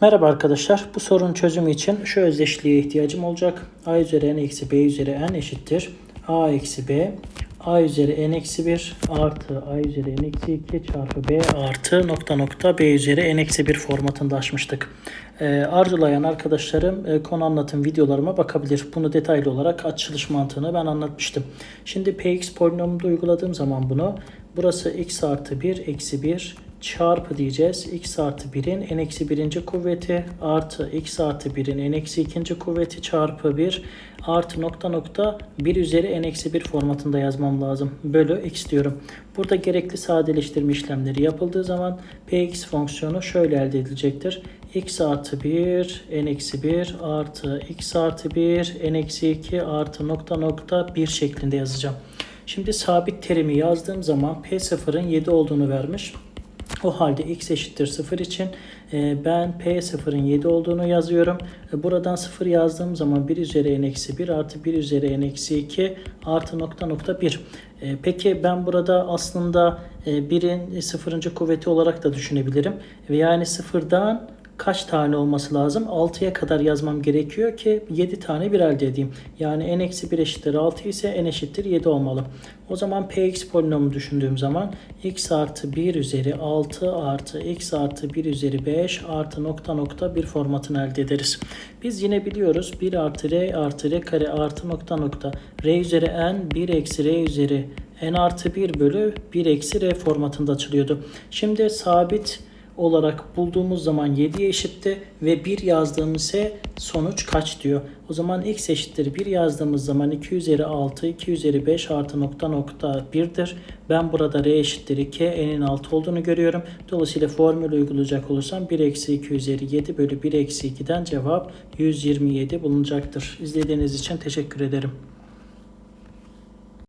Merhaba arkadaşlar. Bu sorunun çözümü için şu özdeşliğe ihtiyacım olacak. a üzeri n eksi b üzeri n eşittir. a eksi b a üzeri n eksi 1 artı a üzeri n eksi 2 çarpı b artı nokta nokta b üzeri n eksi 1 formatında açmıştık. Ee, arzulayan arkadaşlarım e, konu anlatım videolarıma bakabilir. Bunu detaylı olarak açılış mantığını ben anlatmıştım. Şimdi px polinomunda uyguladığım zaman bunu burası x artı 1 eksi 1 çarpı diyeceğiz. x artı 1'in n eksi birinci kuvveti artı x artı 1'in n eksi ikinci kuvveti çarpı 1 artı nokta nokta 1 üzeri n eksi 1 formatında yazmam lazım. Bölü x diyorum. Burada gerekli sadeleştirme işlemleri yapıldığı zaman px fonksiyonu şöyle elde edilecektir. x artı 1 n eksi 1 artı x artı 1 n eksi 2 artı nokta nokta 1 şeklinde yazacağım. Şimdi sabit terimi yazdığım zaman P0'ın 7 olduğunu vermiş. O halde x eşittir 0 için e, ben p0'ın 7 olduğunu yazıyorum. E, buradan 0 yazdığım zaman 1 üzeri n eksi 1 artı 1 üzeri n eksi 2 artı nokta nokta 1. E, peki ben burada aslında 1'in 0. kuvveti olarak da düşünebilirim. Yani 0'dan kaç tane olması lazım? 6'ya kadar yazmam gerekiyor ki 7 tane bir elde edeyim. Yani n eksi 1 eşittir 6 ise n eşittir 7 olmalı. O zaman px polinomu düşündüğüm zaman x artı 1 üzeri 6 artı x artı 1 üzeri 5 artı nokta nokta bir formatını elde ederiz. Biz yine biliyoruz 1 artı r artı r kare artı nokta nokta r üzeri n 1 eksi r üzeri n artı 1 bölü 1 eksi r formatında açılıyordu. Şimdi sabit olarak bulduğumuz zaman 7'ye eşitti ve 1 yazdığımız ise sonuç kaç diyor. O zaman x eşittir 1 yazdığımız zaman 2 üzeri 6, 2 üzeri 5 artı nokta nokta 1'dir. Ben burada r eşittir 2, n'in 6 olduğunu görüyorum. Dolayısıyla formül uygulayacak olursam 1 eksi 2 üzeri 7 bölü 1 eksi 2'den cevap 127 bulunacaktır. İzlediğiniz için teşekkür ederim.